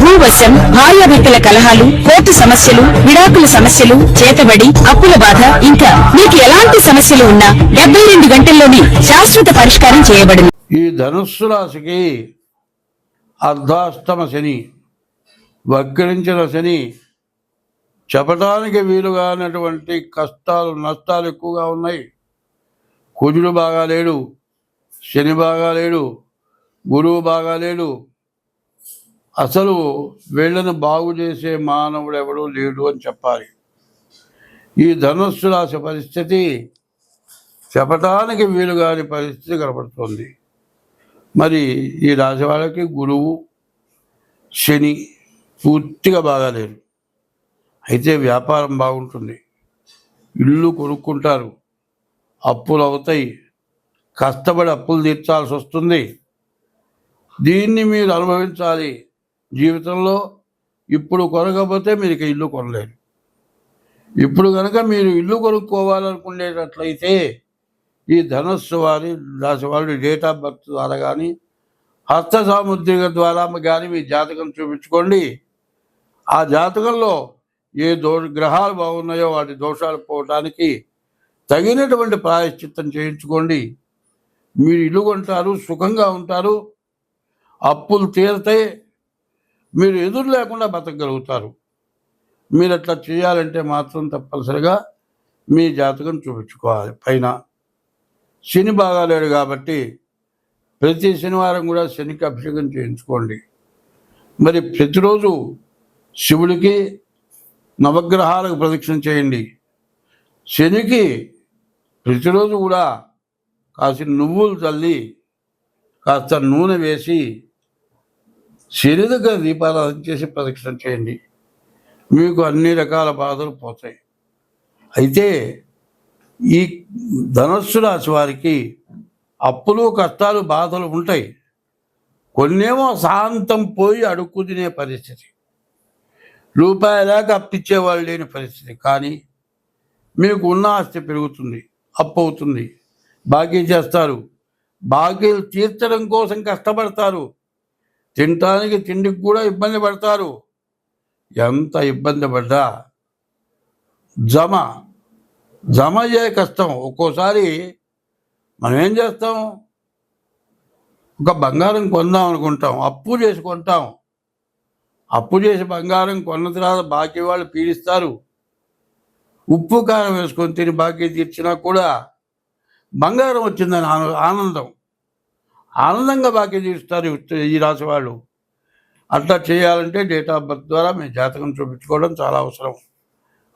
భూవశం భార్యాభర్తల కలహాలు కోర్టు సమస్యలు విడాకుల సమస్యలు చేతబడి అప్పుల బాధ ఇంకా మీకు ఎలాంటి సమస్యలు ఉన్నా డెబ్బై రెండు గంటల్లోనే శాశ్వత పరిష్కారం చేయబడింది. ఈ ధనుస్సు రాశికి అర్ధాష్టమ శని వక్రించిన శని చెప్పడానికి వీలుగానటువంటి కష్టాలు నష్టాలు ఎక్కువగా ఉన్నాయి. కుజుడు బాగా లేడు శని బాగా లేడు గురువు బాగా లేడు అసలు వీళ్ళను బాగు చేసే మానవుడు ఎవడూ లేడు అని చెప్పాలి. ఈ ధనుస్సు రాశి పరిస్థితి చెప్పటానికి వీలు కాని పరిస్థితి కనపడుతుంది. మరి ఈ రాశి వాళ్ళకి గురువు శని పూర్తిగా బాగాలేరు. అయితే వ్యాపారం బాగుంటుంది. ఇల్లు కొనుక్కుంటారు. అప్పులు అవుతాయి. కష్టపడి అప్పులు తీర్చాల్సి వస్తుంది. దీన్ని మీరు అనుభవించాలి. జీవితంలో ఇప్పుడు కొనకపోతే మీరు ఇక ఇల్లు కొనలేరు. ఇప్పుడు కనుక మీరు ఇల్లు కొనుక్కోవాలనుకునేటట్లయితే ఈ ధనస్సు వారి రాశి వారి డేట్ ఆఫ్ బర్త్ ద్వారా కానీ హస్త సాముద్రిక ద్వారా కానీ మీ జాతకం చూపించుకోండి. ఆ జాతకంలో ఏ దో గ్రహాలు బాగున్నాయో వాటి దోషాలు పోవటానికి తగినటువంటి ప్రాయశ్చిత్తం చేయించుకోండి. మీరు ఇల్లు కొంటారు సుఖంగా ఉంటారు. అప్పులు తీరతాయి. మీరు ఎదురు లేకుండా బతకగలుగుతారు. మీరు అట్లా చేయాలంటే మాత్రం తప్పనిసరిగా మీ జాతకం చూపించుకోవాలి. పైన శని బాగాలేడు కాబట్టి ప్రతి శనివారం కూడా శనికి అభిషేకం చేయించుకోండి. మరి ప్రతిరోజు శివుడికి నవగ్రహాలకు ప్రదక్షిణ చేయండి. శనికి ప్రతిరోజు కూడా కాసిన నువ్వులు తల్లి కాస్త నూనె వేసి శని దగ్గర దీపారాధన చేసి ప్రదక్షిణ చేయండి. మీకు అన్ని రకాల బాధలు పోతాయి. అయితే ఈ ధనస్సు రాశి వారికి అప్పులు కష్టాలు బాధలు ఉంటాయి. కొన్నేమో శాంతం పోయి అడుక్కు తినే పరిస్థితి. రూపాయలాగా అప్పిచ్చేవాళ్ళు లేని పరిస్థితి. కానీ మీకు ఉన్న ఆస్తి పెరుగుతుంది అప్పు అవుతుంది. బాకీ చేస్తారు. బాకీలు తీర్చడం కోసం కష్టపడతారు. తినటానికి తిండికి కూడా ఇబ్బంది పడతారు. ఎంత ఇబ్బంది పడ్డా? జమ జమ అయ్యే కష్టం? ఒక్కోసారి మనం ఏం చేస్తాం? ఒక బంగారం కొందాం అనుకుంటాం అప్పు చేసి కొంటాం. అప్పు చేసి బంగారం కొన్న తర్వాత బాకీ వాళ్ళు పీడిస్తారు. ఉప్పు కారం వేసుకొని తిని బాకీ తీర్చినా కూడా బంగారం వచ్చిందని ఆనందం. ఆనందంగా బాకీ తీస్తారు ఈ రాశి వాళ్ళు. అట్లా చేయాలంటే డేట్ ఆఫ్ బర్త్ ద్వారా మీ జాతకం చూపించుకోవడం చాలా అవసరం.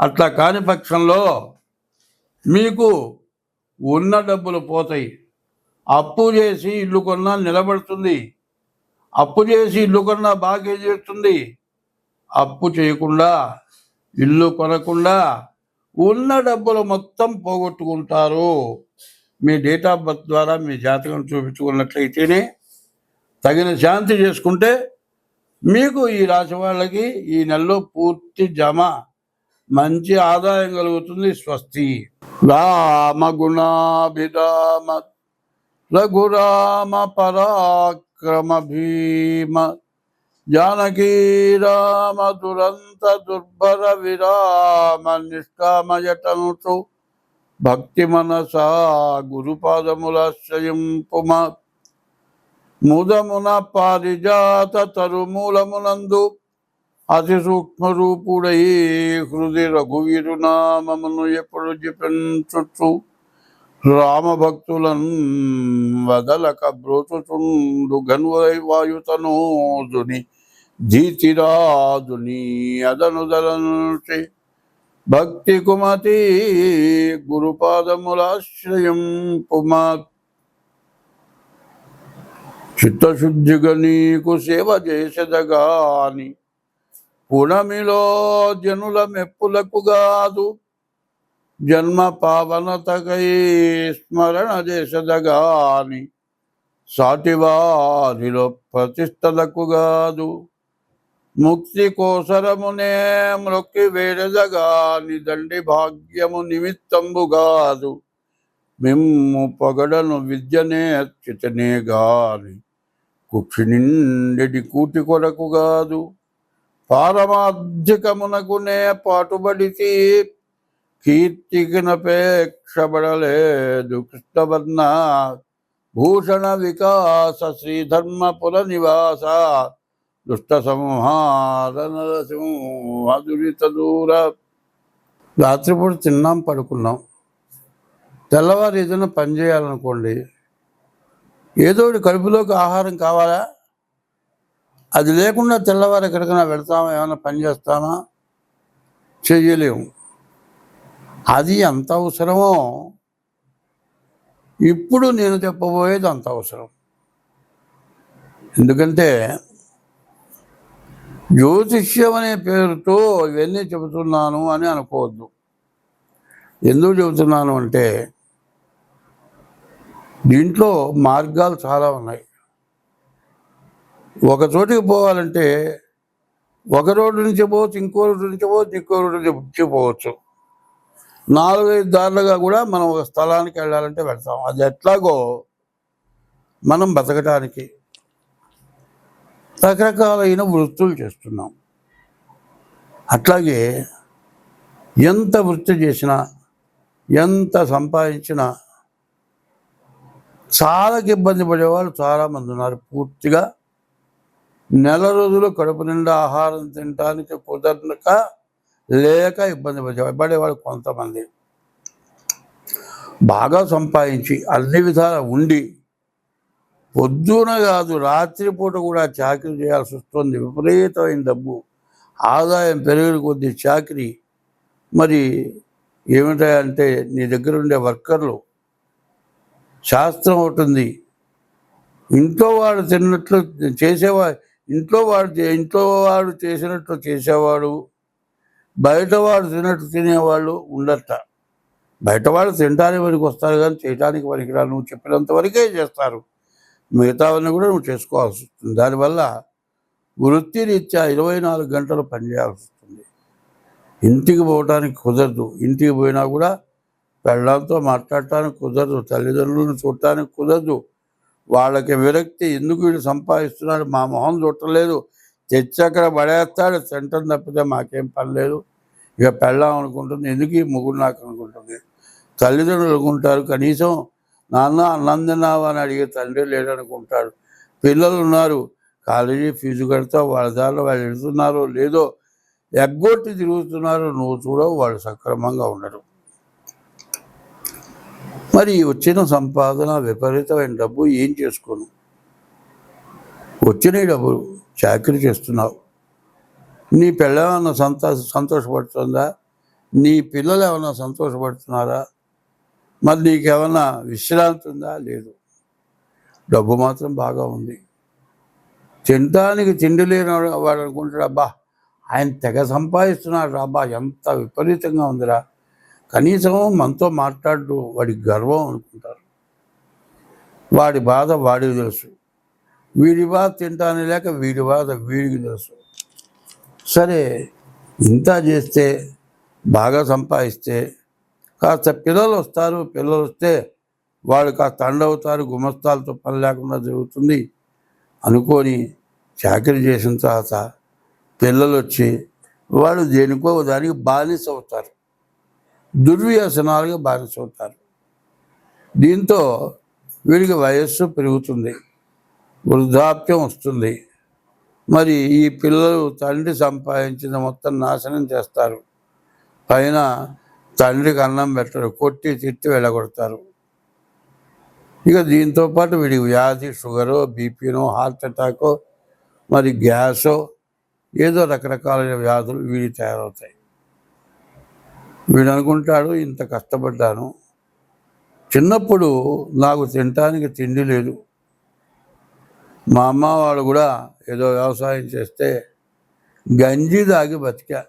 అట్లా కాని పక్షంలో మీకు ఉన్న డబ్బులు పోతాయి. అప్పు చేసి ఇల్లు కొన్నా నిలబడుతుంది. అప్పు చేసి ఇల్లు కొన్నా బాగా చేస్తుంది. అప్పు చేయకుండా ఇల్లు కొనకుండా ఉన్న డబ్బులు మొత్తం పోగొట్టుకుంటారు. మీ డేట్ ఆఫ్ బర్త్ ద్వారా మీ జాతకం చూపించుకున్నట్లయితేనే తగిన శాంతి చేసుకుంటే మీకు ఈ రాశి వాళ్ళకి ఈ నెలలో పూర్తి జమ మంచి ఆదాయం కలుగుతుంది స్వస్తి. రామ గుణాభిరామ రఘురామ పరాక్రమ భీమ జానకీ రామ దురంత దుర్భర విరామ నిష్కామయటనుచు భక్తి మనసా గురుపాదములాశ్రయం పుమా ముదమున పారిజాత తరుమూలమునందు అతి సూక్ష్మ రూపుడై హృది రఘువీరు నామమును ఎప్పుడు జపించుచు రామభక్తులన్ వదలక బ్రోచుచుండు గన్వై వాయుతనోదుని ధీతిరాజుని అదనుదలనుచి భక్తి కుమతి గురుపాదములాశ్రయం పుమా చిత్తశుద్ధిగా నీకు సేవ చేసెదగాని పుణమిలో జనుల మెప్పులకు గాదు. జన్మ పావనతకై స్మరణ చేసదగాని సాటివారిలో ప్రతిష్టలకు గాదు. ముక్తి కోసరమునే మ్రొక్కి వేడదగాని దండి భాగ్యము నిమిత్తంబు గాదు. మిమ్ము పొగడను విద్యనే అచ్యుతనే గాని కుక్షి నిండెడి కూటి కొరకు గాదు. పారమార్థికమునకునే పాటుబడితి కీర్తికినపేక్షబడలేదు కృష్ణవర్ణ. భూషణ వికాస శ్రీధర్మపుర నివాస. దుష్ట సంహార రాత్రిపూట తిన్నాం పడుకున్నాం. తెల్లవారు ఏదైనా పని చేయాలనుకోండి. ఏదో ఒకటి కడుపులోకి ఆహారం కావాలా? అది లేకుండా తెల్లవారు ఎక్కడికైనా వెళ్తామా? ఏమైనా పని చేస్తామా? చేయలేము అది ఎంత అవసరమో? ఇప్పుడు నేను చెప్పబోయేది అంత అవసరం. ఎందుకంటే జ్యోతిష్యం అనే పేరుతో ఇవన్నీ చెబుతున్నాను అని అనుకోవద్దు. ఎందుకు చెబుతున్నాను అంటే దీంట్లో మార్గాలు చాలా ఉన్నాయి. ఒక చోటికి పోవాలంటే ఒక రోడ్డు నుంచి పోవచ్చు ఇంకో రోడ్డు నుంచి పోవచ్చు ఇంకో రోడ్డు నుంచి పోవచ్చు. నాలుగైదు దారులుగా కూడా మనం ఒక స్థలానికి వెళ్ళాలంటే వెళ్తాం. అది ఎట్లాగో మనం బతకటానికి రకరకాలైన వృత్తులు చేస్తున్నాం. అట్లాగే ఎంత వృత్తి చేసినా ఎంత సంపాదించినా చాలా ఇబ్బంది పడేవాళ్ళు చాలామంది ఉన్నారు. పూర్తిగా నెల రోజులు కడుపు నిండా ఆహారం తినడానికి కుదరక లేక ఇబ్బంది పడేవాళ్ళు పడేవాళ్ళు కొంతమంది. బాగా సంపాదించి అన్ని విధాల ఉండి పొద్దున కాదు రాత్రిపూట కూడా చాకరీ చేయాల్సి వస్తుంది. విపరీతమైన డబ్బు. ఆదాయం పెరిగిన కొద్ది చాకరీ. మరి ఏమిటంటే నీ దగ్గర ఉండే వర్కర్లు. శాస్త్రం ఒకటి ఇంట్లో వాడు తిన్నట్లు చేసేవా ఇంట్లో వాడు ఇంట్లో వాడు చేసినట్లు చేసేవాడు బయట వాడు తిన్నట్టు తినేవాళ్ళు ఉండట బయట వాళ్ళు తినడానికి వరకు వస్తారు కానీ చేయడానికి వరకు నువ్వు చెప్పినంత వరకే చేస్తారు. మిగతావన్నీ కూడా నువ్వు చేసుకోవాల్సి వస్తుంది. దానివల్ల వృత్తిరీత్యా ఇరవై నాలుగు గంటలు పనిచేయాల్సి వస్తుంది. ఇంటికి పోవటానికి కుదరదు. ఇంటికి పోయినా కూడా పెళ్ళాంతో మాట్లాడటానికి కుదరదు. తల్లిదండ్రులను చూడటానికి కుదరదు. వాళ్ళకి విరక్తి ఎందుకు వీడు సంపాదిస్తున్నాడు? మా మొహం చుట్టలేదు తెచ్చి అక్కడ పడేస్తాడు. సెంటర్ తప్పితే మాకేం పని లేదు. ఇక పెళ్ళాం అనుకుంటుంది. ఎందుకు ఈ ముగ్గురు నాకు అనుకుంటుంది? తల్లిదండ్రులు అనుకుంటారు కనీసం నాన్న అన్నందినావా అని అడిగే తండ్రి లేడనుకుంటాడు. పిల్లలు ఉన్నారు కాలేజీ ఫీజు కడతావు వాళ్ళ దారిలో వాళ్ళు వెళ్తున్నారో లేదో ఎగ్గొట్టి తిరుగుతున్నారు. నువ్వు చూడవు వాళ్ళు సక్రమంగా ఉండరు. మరి వచ్చిన సంపాదన విపరీతమైన డబ్బు ఏం చేసుకోను? వచ్చిన ఈ డబ్బు చాకరీ చేస్తున్నావు. నీ పిల్లలేమన్నా సంతోష సంతోషపడుతుందా? నీ పిల్లలు ఏమన్నా సంతోషపడుతున్నారా? మరి నీకేమన్నా విశ్రాంతి ఉందా? లేదు. డబ్బు మాత్రం బాగా ఉంది. తినడానికి తిండి లేని వాడు వాడు అనుకుంటాడు అబ్బా ఆయన తెగ సంపాదిస్తున్నాడు అబ్బా ఎంత విపరీతంగా ఉందిరా. కనీసం మనతో మాట్లాడు వాడి గర్వం అనుకుంటారు. వాడి బాధ వాడికి తెలుసు. వీడి బాధ తింటానే లేక వీడి బాధ వీడికి తెలుసు. సరే ఇంత చేస్తే బాగా సంపాదిస్తే కాస్త పిల్లలు వస్తారు పిల్లలు వస్తే వాళ్ళు కాస్త అండవుతారు గుమస్తాలతో పని లేకుండా జరుగుతుంది అనుకొని చాకరీ చేసిన తర్వాత పిల్లలు వచ్చి వాళ్ళు దేనికో దానికి బానిస అవుతారు. దుర్వ్యసనాలుగా బానిస అవుతారు. దీంతో వీడికి వయస్సు పెరుగుతుంది వృద్ధాప్యం వస్తుంది. మరి ఈ పిల్లలు తండ్రి సంపాదించిన మొత్తం నాశనం చేస్తారు. పైన తండ్రికి అన్నం పెట్టరు కొట్టి తిట్టి వెళ్ళగొడతారు. ఇక దీంతో పాటు వీడికి వ్యాధి షుగరు బీపీనో హార్ట్ అటాకో మరి గ్యాసో ఏదో రకరకాలైన వ్యాధులు వీడి తయారవుతాయి. వీడు అనుకుంటాడు ఇంత కష్టపడ్డాను. చిన్నప్పుడు నాకు తినటానికి తిండి లేదు. మా అమ్మ వాళ్ళు కూడా ఏదో వ్యవసాయం చేస్తే గంజి దాగి బతికా.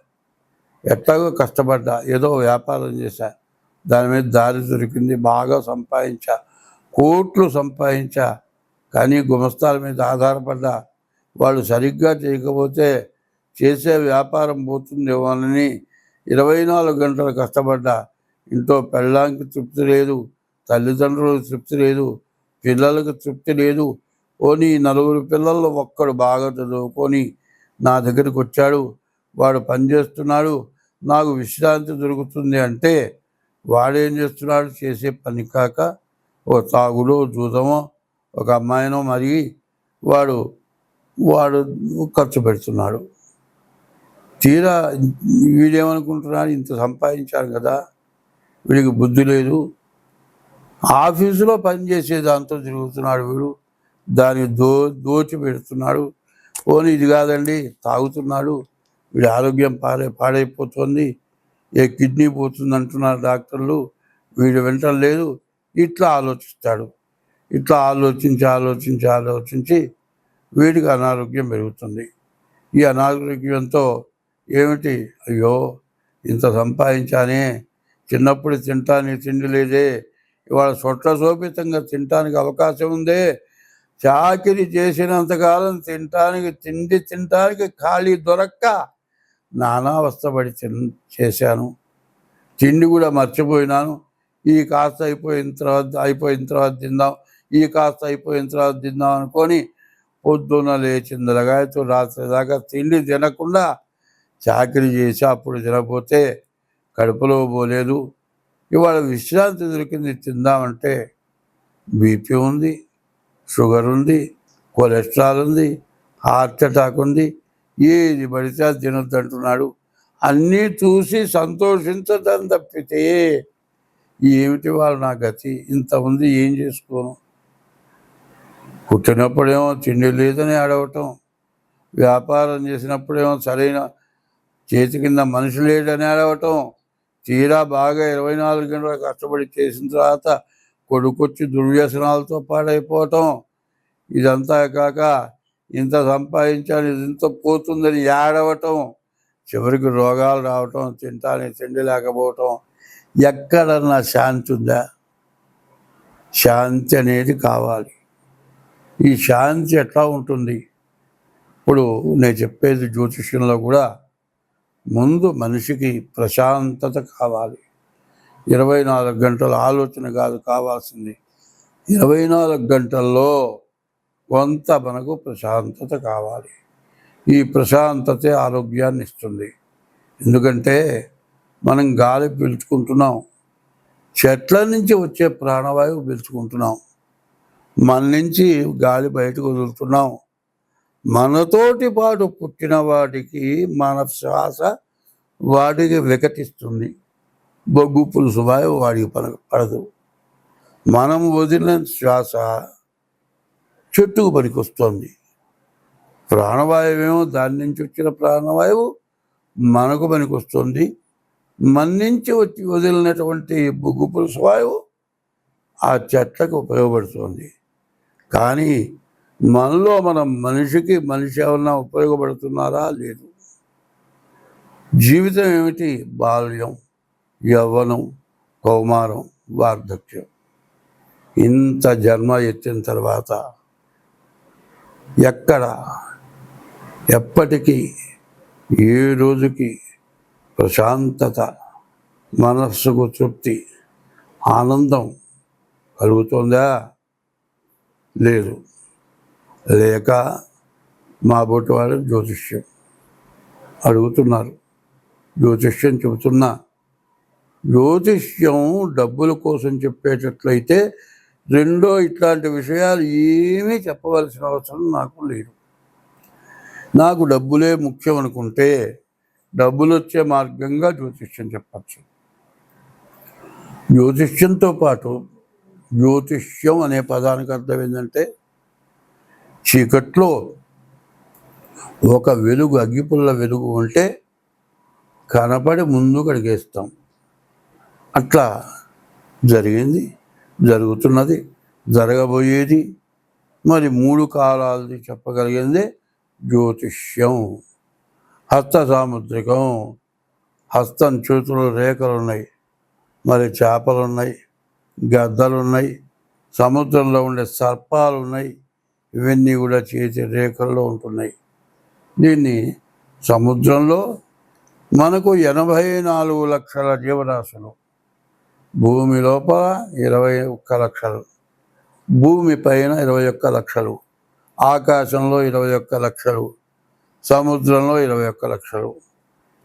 ఎట్లాగో కష్టపడ్డా ఏదో వ్యాపారం చేశా. దాని మీద దారి దొరికింది బాగా సంపాదించా కోట్లు సంపాదించా. కానీ గుమస్తాల మీద ఆధారపడ్డా. వాళ్ళు సరిగ్గా చేయకపోతే చేసే వ్యాపారం పోతుందేమోనని ఇరవై నాలుగు గంటలు కష్టపడ్డా. ఇంట్లో పెళ్ళాంకి తృప్తి లేదు తల్లిదండ్రులకు తృప్తి లేదు పిల్లలకు తృప్తి లేదు. పోనీ నలుగురు పిల్లల్లో ఒక్కడు బాగా చదువుకొని నా దగ్గరికి వచ్చాడు వాడు పని చేస్తున్నాడు నాకు విశ్రాంతి దొరుకుతుంది అంటే వాడేం చేస్తున్నాడు? చేసే పని కాక ఓ తాగులో జూదమో ఒక అమ్మాయినో మరి వాడు వాడు ఖర్చు పెడుతున్నాడు. తీరా వీడేమనుకుంటున్నాడు? ఇంత సంపాదించాను కదా వీడికి బుద్ధి లేదు. ఆఫీసులో పనిచేసే దాంతో తిరుగుతున్నాడు వీడు. దాన్ని దో దోచి పెడుతున్నాడు. పోనీ ఇది కాదండి తాగుతున్నాడు. వీడి ఆరోగ్యం పాడై పాడైపోతుంది. ఏ కిడ్నీ పోతుంది అంటున్నారు డాక్టర్లు. వీడు వెంట లేదు. ఇట్లా ఆలోచిస్తాడు. ఇట్లా ఆలోచించి ఆలోచించి ఆలోచించి వీడికి అనారోగ్యం పెరుగుతుంది. ఈ అనారోగ్యంతో ఏమిటి? అయ్యో ఇంత సంపాదించానే చిన్నప్పుడు తింటానికి తిండి లేదే ఇవాళ సొట్ల శోభితంగా తినటానికి అవకాశం ఉందే చాకిరి చేసినంతకాలం తినటానికి తిండి తినటానికి ఖాళీ దొరక్క. నానావస్థపడి తిన్ చేశాను. తిండి కూడా మర్చిపోయినాను. ఈ కాస్త అయిపోయిన తర్వాత అయిపోయిన తర్వాత తిందాం ఈ కాస్త అయిపోయిన తర్వాత తిందాం అనుకొని పొద్దున్న లేచింది లగాయతూ రాత్రి దాకా తిండి తినకుండా చాకరీ చేసి అప్పుడు తినపోతే కడుపులో పోలేదు. ఇవాళ విశ్రాంతి దొరికింది. తిందామంటే బీపీ ఉంది షుగర్ ఉంది కొలెస్ట్రాల్ ఉంది హార్ట్ అటాక్ ఉంది ఏది పడితే అది అన్నీ చూసి సంతోషించదని తప్పితే ఏమిటి వాళ్ళు నా గతి? ఇంత ఉంది ఏం చేసుకోను? పుట్టినప్పుడేమో తిండి లేదని అడగటం వ్యాపారం చేసినప్పుడేమో సరైన చేతి కింద మనిషి లేడని అడగటం తీరా బాగా ఇరవై నాలుగు గంటలు కష్టపడి చేసిన తర్వాత కొడుకొచ్చి దుర్వ్యసనాలతో పాడైపోవటం ఇదంతా కాక ఇంత సంపాదించాను ఇది ఇంత పోతుందని ఏడవటం చివరికి రోగాలు రావటం తింటానికి తిండి లేకపోవటం ఎక్కడన్నా శాంతి ఉందా? శాంతి అనేది కావాలి. ఈ శాంతి ఎట్లా ఉంటుంది? ఇప్పుడు నేను చెప్పేది జ్యోతిష్యంలో కూడా ముందు మనిషికి ప్రశాంతత కావాలి. ఇరవై నాలుగు గంటల ఆలోచన కాదు కావాల్సింది. ఇరవై నాలుగు గంటల్లో కొంత మనకు ప్రశాంతత కావాలి. ఈ ప్రశాంతతే ఆరోగ్యాన్ని ఇస్తుంది. ఎందుకంటే మనం గాలి పీల్చుకుంటున్నాం. చెట్ల నుంచి వచ్చే ప్రాణవాయువు పీల్చుకుంటున్నాం. మన నుంచి గాలి బయటకు వదులుతున్నాం. మనతోటి పాటు పుట్టిన వాటికి మన శ్వాస వాడికి వికటిస్తుంది. బొగ్గు పులుసు వాయువు వాడికి పడదు. మనం వదిలిన శ్వాస చెట్టుకు పనికొస్తుంది. ప్రాణవాయువేమో దాని నుంచి వచ్చిన ప్రాణవాయువు మనకు పనికొస్తుంది. మన నుంచి వచ్చి వదిలినటువంటి బొగ్గు పులుసవాయువు ఆ చెట్లకు ఉపయోగపడుతుంది. కానీ మనలో మనం మనిషికి మనిషి ఏమన్నా ఉపయోగపడుతున్నారా? లేదు. జీవితం ఏమిటి? బాల్యం యవ్వనం కౌమారం వార్ధక్యం. ఇంత జన్మ ఎత్తిన తర్వాత ఎక్కడ ఎప్పటికీ ఏ రోజుకి ప్రశాంతత మనస్సుకు తృప్తి ఆనందం కలుగుతుందా? లేదు. లేక మా బోటి వారు జ్యోతిష్యం అడుగుతున్నారు. జ్యోతిష్యం చెబుతున్నా. జ్యోతిష్యం డబ్బుల కోసం చెప్పేటట్లయితే రెండో ఇట్లాంటి విషయాలు ఏమీ చెప్పవలసిన అవసరం నాకు లేదు. నాకు డబ్బులే ముఖ్యం అనుకుంటే డబ్బులు వచ్చే మార్గంగా జ్యోతిష్యం చెప్పచ్చు. జ్యోతిష్యంతో పాటు జ్యోతిష్యం అనే పదానికి అర్థం ఏంటంటే చీకట్లో ఒక వెలుగు అగ్గిపుల్ల వెలుగు ఉంటే కనపడి ముందు కడిగేస్తాం. అట్లా జరిగింది. జరుగుతున్నది జరగబోయేది. మరి మూడు కాలాలది చెప్పగలిగింది జ్యోతిష్యం హస్త సాముద్రికం హస్తం చేతులు రేఖలు ఉన్నాయి మరి చేపలు ఉన్నాయి గద్దలు ఉన్నాయి సముద్రంలో ఉండే సర్పాలు ఉన్నాయి ఇవన్నీ కూడా చేతి రేఖల్లో ఉంటున్నాయి. దీన్ని సముద్రంలో మనకు ఎనభై నాలుగు లక్షల జీవరాశులు భూమి లోపల ఇరవై ఒక్క లక్షలు. భూమి పైన ఇరవై ఒక్క లక్షలు. ఆకాశంలో ఇరవై ఒక్క లక్షలు. సముద్రంలో ఇరవై ఒక్క లక్షలు.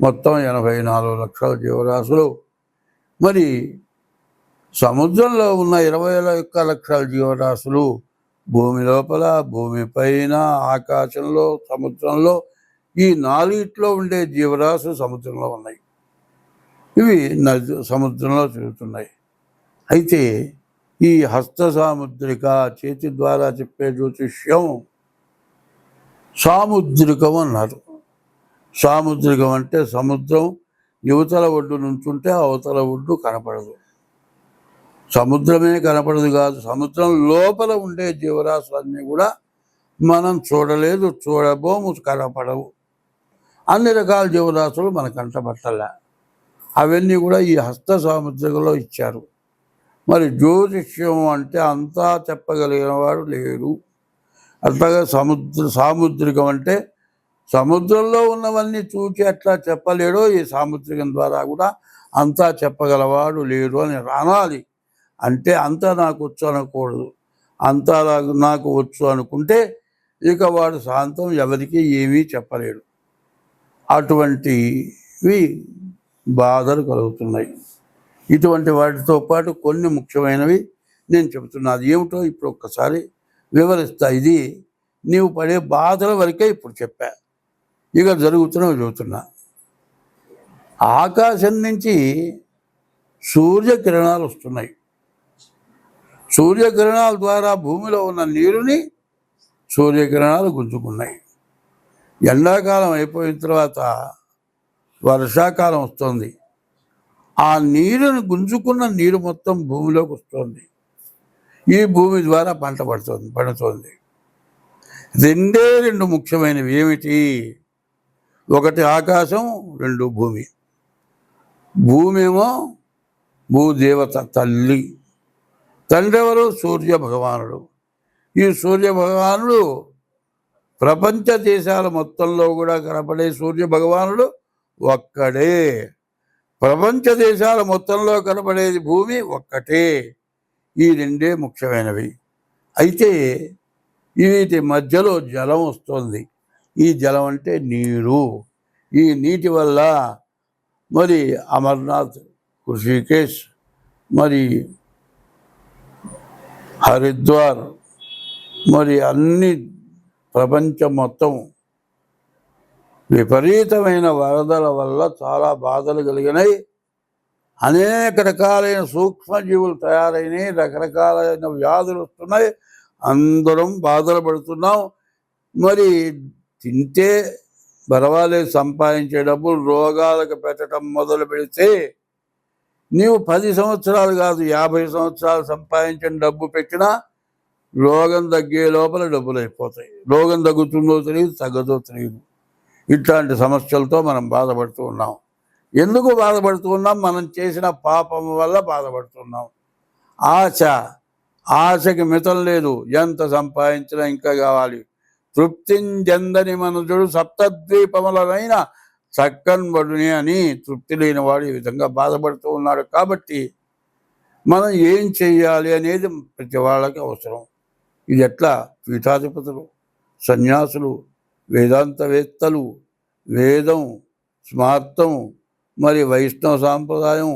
మొత్తం ఎనభై నాలుగు లక్షల జీవరాశులు. మరి సముద్రంలో ఉన్న ఇరవై ఒక్క లక్షల జీవరాశులు భూమి లోపల భూమి పైన ఆకాశంలో సముద్రంలో ఈ నాలుగిట్లో ఉండే జీవరాశులు సముద్రంలో ఉన్నాయి. ఇవి నది సముద్రంలో తిరుగుతున్నాయి. అయితే ఈ హస్త సాముద్రిక చేతి ద్వారా చెప్పే జ్యోతిష్యం సాముద్రికం అన్నారు. సాముద్రికం అంటే సముద్రం యువతల ఒడ్డు నుంచుంటే అవతల ఒడ్డు కనపడదు. సముద్రమే కనపడదు కాదు సముద్రం లోపల ఉండే జీవరాశులన్నీ కూడా మనం చూడలేదు చూడబోము కనపడవు. అన్ని రకాల జీవరాశులు మన కంటపట్టలే అవన్నీ కూడా ఈ హస్త సాముద్రికలో ఇచ్చారు. మరి జ్యోతిష్యం అంటే అంతా చెప్పగలిగిన వాడు లేరు అట్లాగే సముద్ర సాముద్రికం అంటే సముద్రంలో ఉన్నవన్నీ చూచి అట్లా చెప్పలేడో ఈ సాముద్రికం ద్వారా కూడా అంతా చెప్పగలవాడు లేడు అని రానాలి అంటే అంతా నాకు వచ్చు అనకూడదు. అంతా నాకు- నాకు వచ్చు అనుకుంటే ఇక వాడు శాంతం ఎవరికి ఏమీ చెప్పలేడు. అటువంటివి బాధలు కలుగుతున్నాయి. ఇటువంటి వాటితో పాటు కొన్ని ముఖ్యమైనవి నేను చెబుతున్నా అది ఏమిటో ఇప్పుడు ఒక్కసారి వివరిస్తా. ఇది నీవు పడే బాధల వరకే ఇప్పుడు చెప్పా. ఇక జరుగుతున్నవి చెబుతున్నా ఆకాశం నుంచి సూర్యకిరణాలు వస్తున్నాయి. సూర్యకిరణాల ద్వారా భూమిలో ఉన్న నీరుని సూర్యకిరణాలు గుంజుకున్నాయి. ఎండాకాలం అయిపోయిన తర్వాత వర్షాకాలం వస్తుంది. ఆ నీరును గుంజుకున్న నీరు మొత్తం భూమిలోకి వస్తుంది. ఈ భూమి ద్వారా పంట పడుతుంది పండుతుంది. రెండే రెండు ముఖ్యమైనవి. ఏమిటి? ఒకటి ఆకాశం రెండు భూమి. భూమి ఏమో భూదేవత తల్లి. తండ్రి ఎవరు? సూర్య భగవానుడు. ఈ సూర్య భగవానుడు ప్రపంచ దేశాల మొత్తంలో కూడా కనపడే సూర్య భగవానుడు. ఒక్కడే ప్రపంచ దేశాల మొత్తంలో కనబడేది భూమి ఒక్కటే. ఈ రెండే ముఖ్యమైనవి. అయితే వీటి మధ్యలో జలం వస్తుంది. ఈ జలం అంటే నీరు. ఈ నీటి వల్ల మరి అమర్నాథ్ ఋషికేశ్ మరి హరిద్వార్ మరి అన్ని ప్రపంచం మొత్తం విపరీతమైన వరదల వల్ల చాలా బాధలు కలిగినాయి. అనేక రకాలైన సూక్ష్మజీవులు తయారైనవి రకరకాలైన వ్యాధులు వస్తున్నాయి. అందరం బాధలు పడుతున్నాం. మరి తింటే పర్వాలేదు సంపాదించే డబ్బులు రోగాలకు పెట్టడం మొదలు పెడితే నీవు పది సంవత్సరాలు కాదు యాభై సంవత్సరాలు సంపాదించిన డబ్బు పెట్టినా రోగం తగ్గే లోపల డబ్బులు అయిపోతాయి. రోగం తగ్గుతుందో తెలియదు తగ్గదో తెలియదు. ఇట్లాంటి సమస్యలతో మనం బాధపడుతూ ఉన్నాం. ఎందుకు బాధపడుతూ ఉన్నాం? మనం చేసిన పాపం వల్ల బాధపడుతున్నాం. ఆశ ఆశకి మితం లేదు. ఎంత సంపాదించినా ఇంకా కావాలి. తృప్తింజందని మనుజుడు సప్తద్వీపములనైన చక్కన్బడుని అని తృప్తి లేనివాడు ఈ విధంగా బాధపడుతూ ఉన్నాడు. కాబట్టి మనం ఏం చెయ్యాలి అనేది ప్రతి వాళ్ళకి అవసరం. ఇది ఎట్లా? పీఠాధిపతులు సన్యాసులు వేదాంతవేత్తలు వేదం స్మార్థం మరి వైష్ణవ సాంప్రదాయం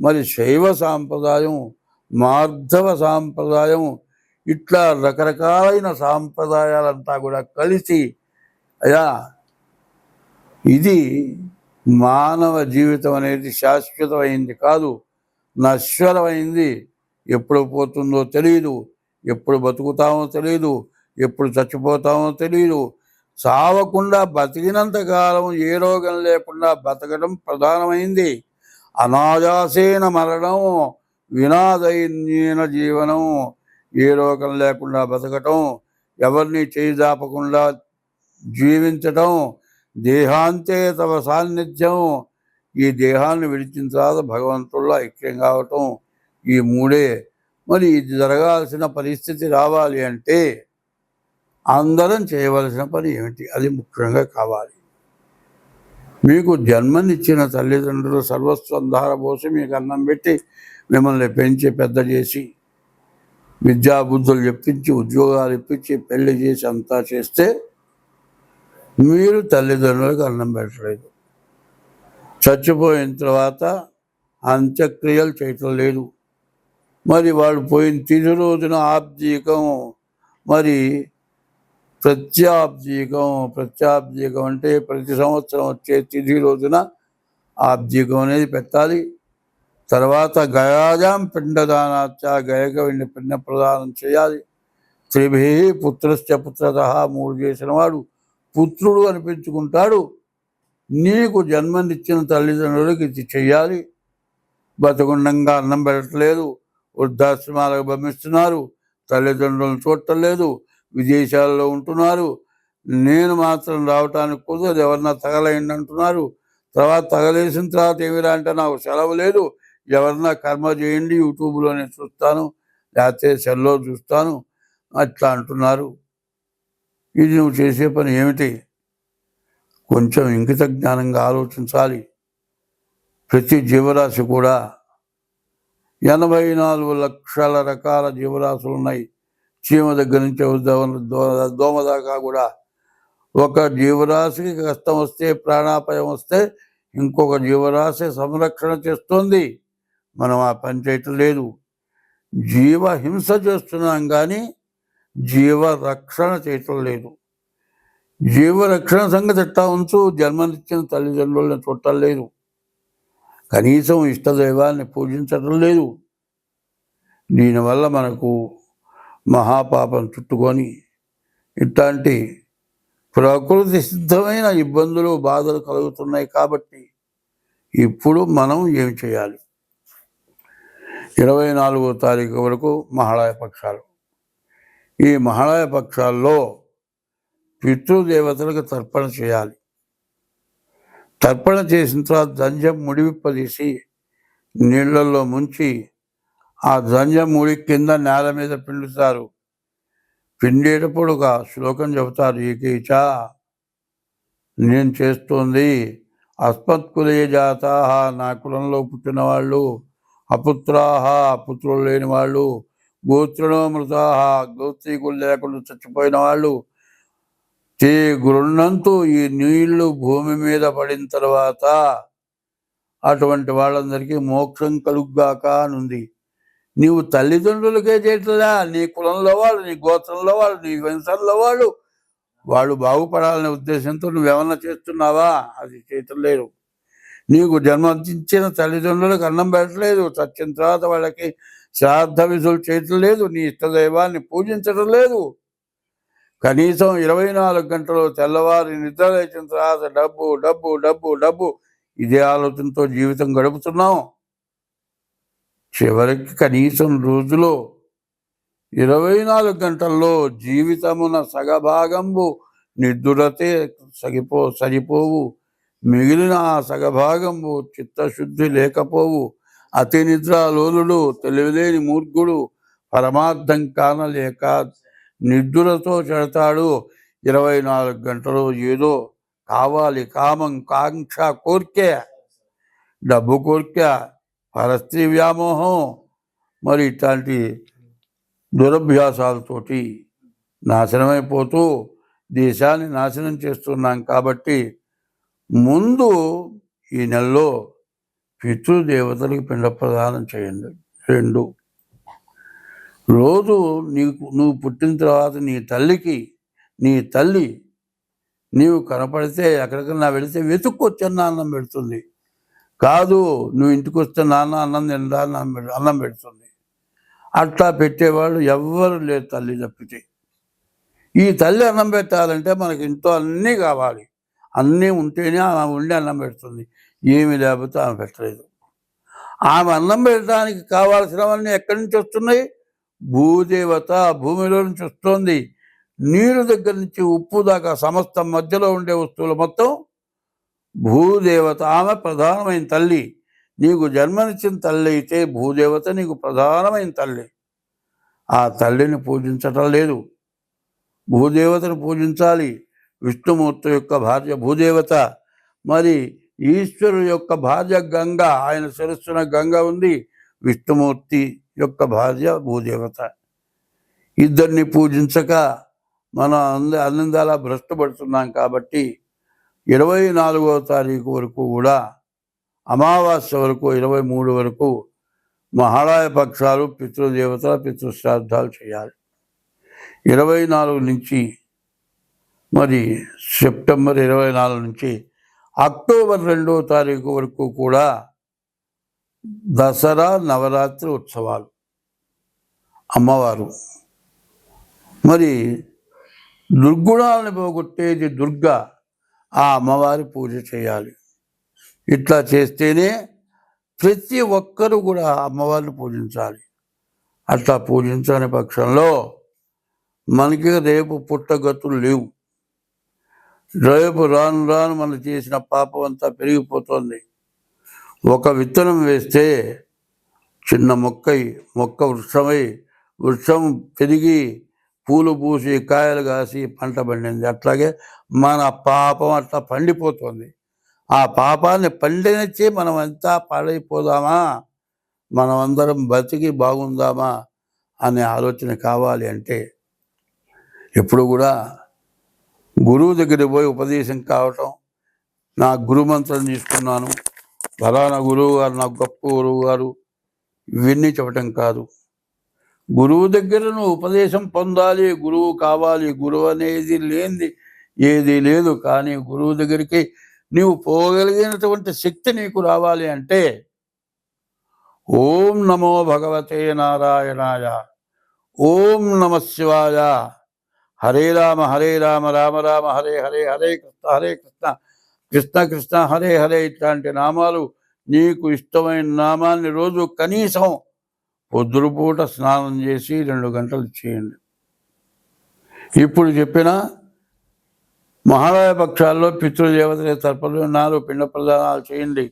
మరి శైవ సాంప్రదాయం మార్ధవ సాంప్రదాయం ఇట్లా రకరకాలైన సాంప్రదాయాలంతా కూడా కలిసి అయా ఇది మానవ జీవితం అనేది శాశ్వతమైంది కాదు నశ్వరమైంది. ఎప్పుడు పోతుందో తెలియదు ఎప్పుడు బతుకుతామో తెలియదు ఎప్పుడు చచ్చిపోతామో తెలియదు చావకుండా బతికినంత కాలం ఏ రోగం లేకుండా బతకడం ప్రధానమైంది. అనాయాసేన మరణం వినాదైన్యన జీవనం ఏ రోగం లేకుండా బతకటం ఎవరిని చేయి జీవించటం దేహాంతే తవ సాన్నిధ్యం. ఈ దేహాన్ని విడిచిన తర్వాత భగవంతుల్లో ఐక్యం కావటం ఈ మూడే. మరి ఇది జరగాల్సిన పరిస్థితి రావాలి అంటే అందరం చేయవలసిన పని ఏమిటి? అది ముఖ్యంగా కావాలి. మీకు జన్మనిచ్చిన తల్లిదండ్రులు సర్వస్వం ధారపోసి మీకు అన్నం పెట్టి మిమ్మల్ని పెంచి పెద్ద చేసి విద్యాబుద్ధులు చెప్పించి ఉద్యోగాలు ఇప్పించి పెళ్ళి చేసి అంతా చేస్తే మీరు తల్లిదండ్రులకు అన్నం పెట్టలేదు. చచ్చిపోయిన తర్వాత అంత్యక్రియలు చేయటం లేదు. మరి వాడు పోయిన తిది రోజున ఆబ్దీకం మరి ప్రత్యాబ్దీకం ప్రత్యాబ్దీకం అంటే ప్రతి సంవత్సరం వచ్చే తిథి రోజున ఆబ్దీకం అనేది పెట్టాలి. తర్వాత గయాజాం పిండదానాచ గయక పిండ ప్రదానం చేయాలి. త్రిభి పుత్రశ్చ పుత్రత మూడు చేసిన వాడు పుత్రుడు అనిపించుకుంటాడు. నీకు జన్మనిచ్చిన తల్లిదండ్రులకు ఇది చెయ్యాలి. బతుకుండంగా అన్నం పెట్టలేదు వృద్ధాశ్రమాలకు పంపిస్తున్నారు. తల్లిదండ్రులను చూడటం లేదు విదేశాల్లో ఉంటున్నారు. నేను మాత్రం రావటానికి కుదరదు. ఎవరన్నా తగలయండి అంటున్నారు. తర్వాత తగలేసిన తర్వాత ఏమిరా అంటే నాకు సెలవు లేదు. ఎవరన్నా కర్మ చేయండి. యూట్యూబ్లోనే చూస్తాను. లేకపోతే సెల్లో చూస్తాను. అట్లా అంటున్నారు. ఇది నువ్వు చేసే పని ఏమిటి? కొంచెం ఇంకిత జ్ఞానంగా ఆలోచించాలి. ప్రతి జీవరాశి కూడా ఎనభై నాలుగు లక్షల రకాల జీవరాశులు ఉన్నాయి చీమ దగ్గర నుంచి దోమ దోమ దాకా కూడా ఒక జీవరాశికి కష్టం వస్తే ప్రాణాపాయం వస్తే ఇంకొక జీవరాశి సంరక్షణ చేస్తుంది. మనం ఆ పని చేయటం లేదు. జీవ హింస చేస్తున్నాం కానీ జీవ రక్షణ చేయటం లేదు. జీవ రక్షణ సంగతి ఎట్టా ఉంచు? జన్మనిచ్చిన తల్లిదండ్రులను చుట్టం లేదు. కనీసం ఇష్టదైవాన్ని పూజించటం లేదు. దీనివల్ల మనకు మహాపాపం చుట్టుకొని ఇట్లాంటి ప్రకృతి సిద్ధమైన ఇబ్బందులు బాధలు కలుగుతున్నాయి కాబట్టి ఇప్పుడు మనం ఏం చేయాలి? ఇరవై నాలుగో తారీఖు వరకు మహాళయ పక్షాలు. ఈ మహాళయ పక్షాల్లో పితృదేవతలకు తర్పణ చేయాలి. తర్పణ చేసిన తర్వాత దంజం ముడివిప్పదీసి నీళ్ళల్లో ముంచి ఆ దంజం ముడి కింద నేల మీద పిండుతారు. పిండేటప్పుడు ఒక శ్లోకం చెబుతారు ఏకీచ నేను చేస్తుంది అస్మత్కులే జాత నా కులంలో పుట్టిన వాళ్ళు అపుత్రాహ పుత్రులు లేని వాళ్ళు గోత్రులో మృతాహ గోత్రీకులు లేకుండా చచ్చిపోయిన వాళ్ళు తే గురున్నంతు ఈ నీళ్ళు భూమి మీద పడిన తర్వాత అటువంటి వాళ్ళందరికీ మోక్షం కలుగ్గాక అనుంది. నీవు తల్లిదండ్రులకే చేయట్లా నీ కులంలో వాళ్ళు నీ గోత్రంలో వాళ్ళు నీ వంశంలో వాళ్ళు. వాళ్ళు బాగుపడాలనే ఉద్దేశంతో నువ్వేమన్నా చేస్తున్నావా? అది చేయటం లేదు నీకు జన్మనిచ్చిన తల్లిదండ్రులకు అన్నం పెట్టలేదు. చచ్చిన తర్వాత వాళ్ళకి శ్రాద్ధ విధులు చేయటం లేదు. నీ ఇష్టదైవాన్ని పూజించడం లేదు. కనీసం ఇరవై నాలుగు గంటలు తెల్లవారి నిద్ర లేచిన తర్వాత డబ్బు డబ్బు డబ్బు డబ్బు ఇదే ఆలోచనతో జీవితం గడుపుతున్నాం చివరికి కనీసం రోజులో ఇరవై నాలుగు గంటల్లో జీవితమున సగభాగంబు నిద్రతే సగిపో సరిపోవు. మిగిలిన ఆ సగభాగంబు చిత్తశుద్ధి లేకపోవు. అతి నిద్రాలోలుడు తెలివిలేని మూర్ఖుడు పరమార్థం కానలేక నిద్రతో చెడతాడు. ఇరవై నాలుగు గంటలు ఏదో కావాలి కామం కాంక్ష కోరికే డబ్బు కోరిక పరస్త్రీ వ్యామోహం మరి ఇట్లాంటి దురభ్యాసాలతోటి నాశనమైపోతూ దేశాన్ని నాశనం చేస్తున్నాం కాబట్టి ముందు ఈ నెలలో పితృదేవతలకు పిండ ప్రదానం చేయండి. రెండు రోజు నీకు నువ్వు పుట్టిన తర్వాత నీ తల్లికి నీ తల్లి నీవు కనపడితే ఎక్కడికన్నా వెళితే వెతుక్కొచ్చన్న అన్నం పెడుతుంది. కాదు నువ్వు ఇంటికి వస్తే నాన్న అన్నం తిండా అన్నం అన్నం పెడుతుంది. అట్లా పెట్టేవాళ్ళు ఎవ్వరు లేరు తల్లి తప్పితే. ఈ తల్లి అన్నం పెట్టాలంటే మనకి ఇంట్లో అన్నీ కావాలి. అన్నీ ఉంటేనే ఆమె ఉండి అన్నం పెడుతుంది. ఏమి లేకపోతే ఆమె పెట్టలేదు. ఆమె అన్నం పెట్టడానికి కావాల్సినవన్నీ ఎక్కడి నుంచి వస్తున్నాయి? భూదేవత భూమిలో నుంచి వస్తుంది. నీరు దగ్గర నుంచి ఉప్పు దాకా సమస్తం మధ్యలో ఉండే వస్తువులు మొత్తం భూదేవత ఆమె ప్రధానమైన తల్లి. నీకు జన్మనిచ్చిన తల్లి అయితే భూదేవత నీకు ప్రధానమైన తల్లి. ఆ తల్లిని పూజించటం లేదు. భూదేవతను పూజించాలి. విష్ణుమూర్తి యొక్క భార్య భూదేవత. మరి ఈశ్వరుడు యొక్క భార్య గంగ ఆయన శిరస్సున గంగ ఉంది. విష్ణుమూర్తి యొక్క భార్య భూదేవత. ఇద్దరిని పూజించక మనం అంద అందాల భ్రష్టపడుతున్నాం కాబట్టి ఇరవై నాలుగవ తారీఖు వరకు కూడా అమావాస్య వరకు ఇరవై మూడు వరకు మహాళాయ పక్షాలు పితృదేవతల పితృశ్రాద్ధాలు చేయాలి. ఇరవై నాలుగు నుంచి మరి సెప్టెంబర్ ఇరవై నాలుగు నుంచి అక్టోబర్ రెండవ తారీఖు వరకు కూడా దసరా నవరాత్రి ఉత్సవాలు. అమ్మవారు. మరి దుర్గుణాలను పోగొట్టేది దుర్గ. ఆ అమ్మవారి పూజ చేయాలి. ఇట్లా చేస్తేనే ప్రతి ఒక్కరూ కూడా అమ్మవారిని పూజించాలి. అట్లా పూజించని పక్షంలో మనకి రేపు పుట్టగతులు లేవు. రేపు రాను రాను మనం చేసిన పాపం అంతా పెరిగిపోతుంది. ఒక విత్తనం వేస్తే చిన్న మొక్కై మొక్క వృక్షమై వృక్షం పెరిగి పూలు పూసి కాయలు కాసి పంట పండింది. అట్లాగే మన పాపం అట్లా పండిపోతుంది. ఆ పాపాన్ని పండినచ్చి మనం అంతా పాడైపోదామా? మనం అందరం బతికి బాగుందామా? అనే ఆలోచన కావాలి అంటే ఎప్పుడు కూడా గురువు దగ్గర పోయి ఉపదేశం కావటం నా గురుమంత్రం తీసుకున్నాను. ఫలానా గురువు గారు నాకు గొప్ప గురువు గారు ఇవన్నీ చెప్పటం కాదు. గురువు దగ్గర నువ్వు ఉపదేశం పొందాలి గురువు కావాలి గురువు అనేది లేనిది ఏది లేదు. కానీ గురువు దగ్గరికి నీవు పోగలిగినటువంటి శక్తి నీకు రావాలి అంటే ఓం నమో భగవతే నారాయణాయ ఓం నమ శివాయ. హరే రామ హరే రామ రామ రామ హరే హరే హరే కృష్ణ హరే కృష్ణ కృష్ణ కృష్ణ హరే హరే ఇట్లాంటి నామాలు నీకు ఇష్టమైన నామాన్ని రోజు కనీసం పొద్దురుపూట స్నానం చేసి రెండు గంటలు చేయండి. ఇప్పుడు చెప్పిన మహాలయ పక్షాల్లో పితృదేవతల తర్పలు నాలుగు పిండ ప్రదానాలు చేయండి.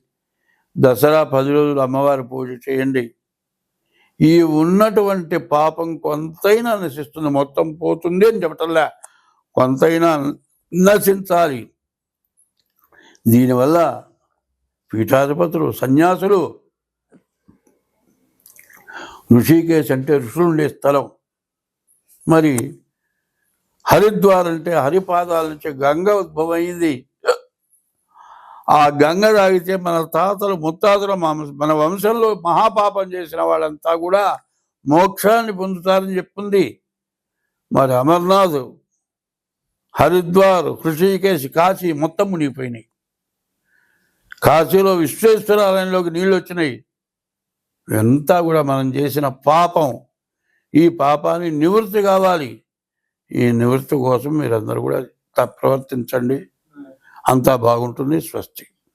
దసరా పది రోజులు అమ్మవారి పూజ చేయండి. ఈ ఉన్నటువంటి పాపం కొంతైనా నశిస్తుంది మొత్తం పోతుంది అని చెప్పటంలే కొంతైనా నశించాలి. దీనివల్ల పీఠాధిపతులు సన్యాసులు ఋషికేశ్ అంటే ఋషులు ఉండే స్థలం. మరి హరిద్వార్ అంటే హరిపాదాల నుంచి గంగ ఉద్భవమైంది. ఆ గంగ తాగితే మన తాతలు ముత్తాతలు మన వంశంలో మహాపాపం చేసిన వాళ్ళంతా కూడా మోక్షాన్ని పొందుతారని చెప్పింది. మరి అమర్నాథ్ హరిద్వార్ హృషికేశ్ కాశీ మొత్తం మునిగిపోయినాయి. కాశీలో విశ్వేశ్వరాలయంలోకి నీళ్ళు వచ్చినాయి. ఎంత కూడా మనం చేసిన పాపం. ఈ పాపాన్ని నివృత్తి కావాలి. ఈ నివృత్తి కోసం మీరందరూ కూడా ప్రవర్తించండి. అంతా బాగుంటుంది. స్వస్తి.